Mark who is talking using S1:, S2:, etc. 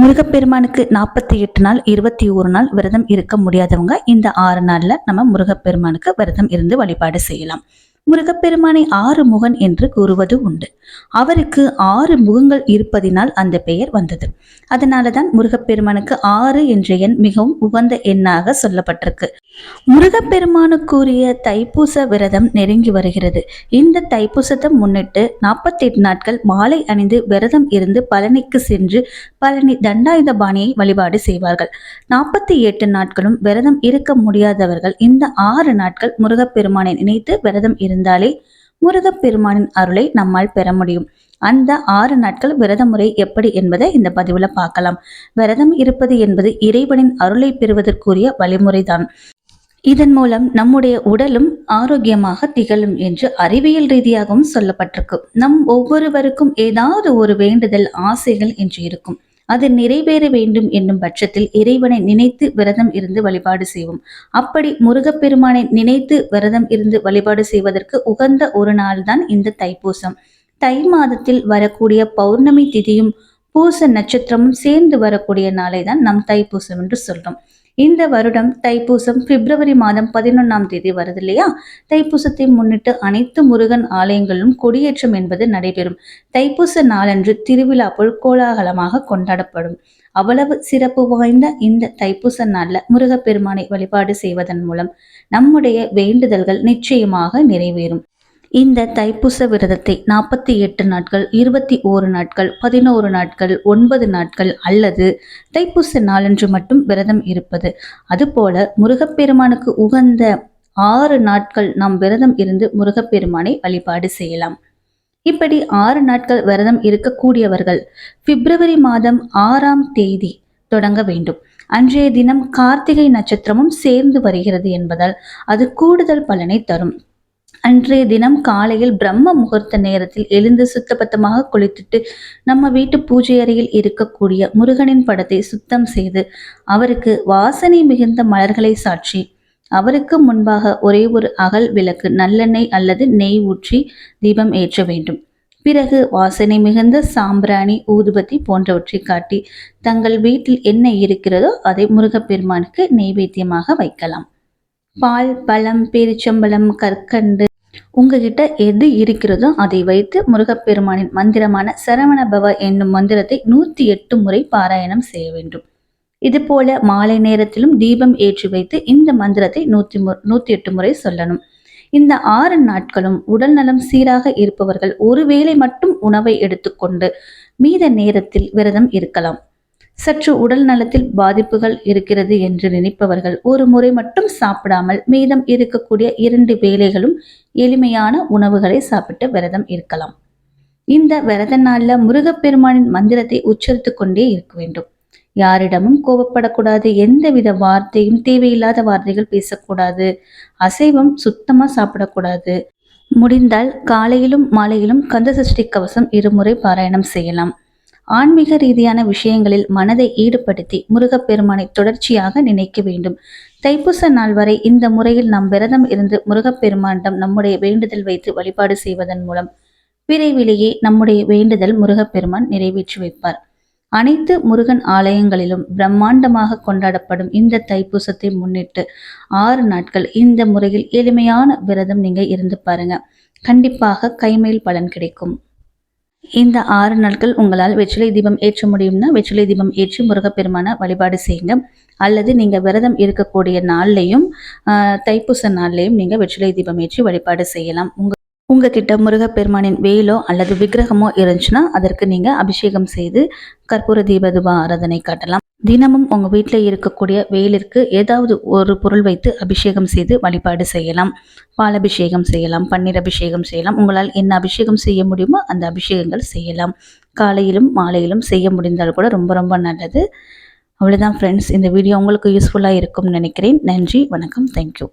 S1: முருகப்பெருமானுக்கு நாற்பத்தி எட்டு நாள் இருபத்தி ஒரு நாள் விரதம் இருக்க முடியாதவங்க இந்த ஆறு நாள்ல நம்ம முருகப்பெருமானுக்கு விரதம் இருந்து வழிபாடு செய்யலாம். முருகப்பெருமானை ஆறு முகன் என்று கூறுவது உண்டு. அவருக்கு ஆறு முகங்கள் இருப்பதினால் அந்த பெயர் வந்தது. அதனால தான் முருகப்பெருமானுக்கு ஆறு என்ற எண் மிகவும் உகந்த எண்ணாக சொல்லப்பட்டிருக்கு. முருகப்பெருமானுக்குரிய தைப்பூச விரதம் நெருங்கி வருகிறது. இந்த தைப்பூசத்தை முன்னிட்டு நாற்பத்தி எட்டு நாட்கள் மாலை அணிந்து விரதம் இருந்து பழனிக்கு சென்று பழனி தண்டாயுதபாணியை வழிபாடு செய்வார்கள். நாற்பத்தி எட்டு நாட்களும் விரதம் இருக்க முடியாதவர்கள் இந்த ஆறு நாட்கள் முருகப்பெருமானை நினைத்து விரதம் இருந்தாலே முருகப்பெருமானின் அருளை நம்மால் பெற முடியும். அந்த ஆறு நாட்கள் விரத முறை எப்படி என்பதை இந்த பதிவுல பார்க்கலாம். விரதம் இருப்பது என்பது இறைவனின் அருளை பெறுவதற்குரிய வழிமுறைதான். இதன் மூலம் நம்முடைய உடலும் ஆரோக்கியமாக திகழும் என்று அறிவியல் ரீதியாகவும் சொல்லப்பட்டிருக்கு. நம் ஒவ்வொருவருக்கும் ஏதாவது ஒரு வேண்டுதல் ஆசைகள் என்று இருக்கும். அது நிறைவேற வேண்டும் என்னும் பட்சத்தில் இறைவனை நினைத்து விரதம் இருந்து வழிபாடு செய்வோம். அப்படி முருகப்பெருமானை நினைத்து விரதம் இருந்து வழிபாடு செய்வதற்கு உகந்த ஒரு நாள் தான் இந்த தைப்பூசம். தை மாதத்தில் வரக்கூடிய பௌர்ணமி திதியும் பூச நட்சத்திரமும் சேர்ந்து வரக்கூடிய நாளை தான் நம் தைப்பூசம் என்று சொல்றோம். இந்த வருடம் தைப்பூசம் பிப்ரவரி மாதம் பதினொன்றாம் தேதி வருது இல்லையா? தைப்பூசத்தை முன்னிட்டு அனைத்து முருகன் ஆலயங்களிலும் கொடியேற்றம் என்பது நடைபெறும். தைப்பூச நாளன்று திருவிழா போல் கோலாகலமாக கொண்டாடப்படும். அவ்வளவு சிறப்பு வாய்ந்த இந்த தைப்பூச நாள்ல முருகப்பெருமானை வழிபாடு செய்வதன் மூலம் நம்முடைய வேண்டுதல்கள் நிச்சயமாக நிறைவேறும். இந்த தைப்பூச விரதத்தை நாற்பத்தி எட்டு நாட்கள் இருபத்தி ஓரு நாட்கள் பதினோரு நாட்கள் ஒன்பது நாட்கள் அல்லது தைப்பூச நாளன்று மட்டும் விரதம் இருப்பது. அதுபோல முருகப்பெருமானுக்கு உகந்த ஆறு நாட்கள் நாம் விரதம் இருந்து முருகப்பெருமானை வழிபாடு செய்யலாம். இப்படி ஆறு நாட்கள் விரதம் இருக்கக்கூடியவர்கள் பிப்ரவரி மாதம் ஆறாம் தேதி தொடங்க வேண்டும். அன்றைய தினம் கார்த்திகை நட்சத்திரமும் சேர்ந்து வருகிறது என்பதால் அது கூடுதல் பலனை தரும். அன்றைய தினம் காலையில் பிரம்ம முகூர்த்த நேரத்தில் எழுந்து சுத்தபத்தமாக குளித்துட்டு நம்ம வீட்டு பூஜை அறையில் இருக்கக்கூடிய முருகனின் படத்தை சுத்தம் செய்து அவருக்கு வாசனை மிகுந்த மலர்களை சாட்சி அவருக்கு முன்பாக ஒரே ஒரு அகல் விளக்கு நல்லெண்ணெய் அல்லது நெய் ஊற்றி தீபம் ஏற்ற வேண்டும். பிறகு வாசனை மிகுந்த சாம்பிராணி ஊதுபத்தி போன்றவற்றை காட்டி தங்கள் வீட்டில் என்ன இருக்கிறதோ அதை முருகப்பெருமானுக்கு நெய்வேத்தியமாக வைக்கலாம். பால் பழம் பேரிச்சம்பழம் கற்கண்டு உங்ககிட்ட எது இருக்கிறதோ அதை வைத்து முருகப்பெருமானின் மந்திரமான சரவண பவ என்னும் மந்திரத்தை நூற்றி எட்டு முறை பாராயணம் செய்ய வேண்டும். இது போல மாலை நேரத்திலும் தீபம் ஏற்றி வைத்து இந்த மந்திரத்தை நூற்றி மு நூற்றி எட்டு முறை சொல்லணும். இந்த ஆறு நாட்களும் உடல் நலம் சீராக இருப்பவர்கள் ஒருவேளை மட்டும் உணவை எடுத்துக்கொண்டு மீத நேரத்தில் விரதம் இருக்கலாம். சற்று உடல் நலத்தில் பாதிப்புகள் இருக்கிறது என்று நினைப்பவர்கள் ஒரு முறை மட்டும் சாப்பிடாமல் மீதம் இருக்கக்கூடிய இரண்டு வேலைகளும் எளிமையான உணவுகளை சாப்பிட்டு விரதம் இருக்கலாம். இந்த விரத நாளில் முருகப்பெருமானின் மந்திரத்தை உச்சரித்து கொண்டே இருக்க வேண்டும். யாரிடமும் கோபப்படக்கூடாது எந்தவித வார்த்தையும் தேவையில்லாத வார்த்தைகள் பேசக்கூடாது அசைவம் சுத்தமாக சாப்பிடக்கூடாது. முடிந்தால் காலையிலும் மாலையிலும் கந்த சஷ்டி கவசம் இருமுறை பாராயணம் செய்யலாம். ஆன்மீக ரீதியான விஷயங்களில் மனதை ஈடுபடுத்தி முருகப்பெருமானை தொடர்ச்சியாக நினைக்க வேண்டும். தைப்பூச நாள் வரை இந்த முறையில் நாம் விரதம் இருந்து முருகப்பெருமானிடம் நம்முடைய வேண்டுதல் வைத்து வழிபாடு செய்வதன் மூலம் விரைவிலேயே நம்முடைய வேண்டுதல் முருகப்பெருமான் நிறைவேற்றி வைப்பார். அனைத்து முருகன் ஆலயங்களிலும் பிரம்மாண்டமாக கொண்டாடப்படும் இந்த தைப்பூசத்தை முன்னிட்டு ஆறு நாட்கள் இந்த முறையில் எளிமையான விரதம் நீங்க இருந்து பாருங்க. கண்டிப்பாக கைமேல் பலன் கிடைக்கும். இந்த ஆறு நாட்கள் உங்களால் வெற்றிலை தீபம் ஏற்ற முடியும்னா வெற்றிலை தீபம் ஏற்றி முருகப்பெருமான வழிபாடு செய்யுங்க. அல்லது நீங்கள் விரதம் இருக்கக்கூடிய நாள்லையும் தைப்பூச நாள்லையும் நீங்கள் வெற்றிலை தீபம் ஏற்றி வழிபாடு செய்யலாம். உங்க உங்ககிட்ட முருகப்பெருமானின் வேலோ அல்லது விக்கிரகமோ இருந்துச்சுன்னா அதற்கு நீங்கள் அபிஷேகம் செய்து கற்பூர தீபதுவா ஆராதனை காட்டலாம். தினமும் உங்கள் வீட்டில் இருக்கக்கூடிய வேலிற்கு ஏதாவது ஒரு பொருள் வைத்து அபிஷேகம் செய்து வழிபாடு செய்யலாம். பால் அபிஷேகம் செய்யலாம் பன்னீர் அபிஷேகம் செய்யலாம். உங்களால் என்ன அபிஷேகம் செய்ய முடியுமோ அந்த அபிஷேகங்கள் செய்யலாம். காலையிலும் மாலையிலும் செய்ய முடிந்தால் கூட ரொம்ப ரொம்ப நல்லது. அவ்வளோதான் ஃப்ரெண்ட்ஸ் இந்த வீடியோ உங்களுக்கு யூஸ்ஃபுல்லாக இருக்கும்னு நினைக்கிறேன். நன்றி வணக்கம். தேங்க்யூ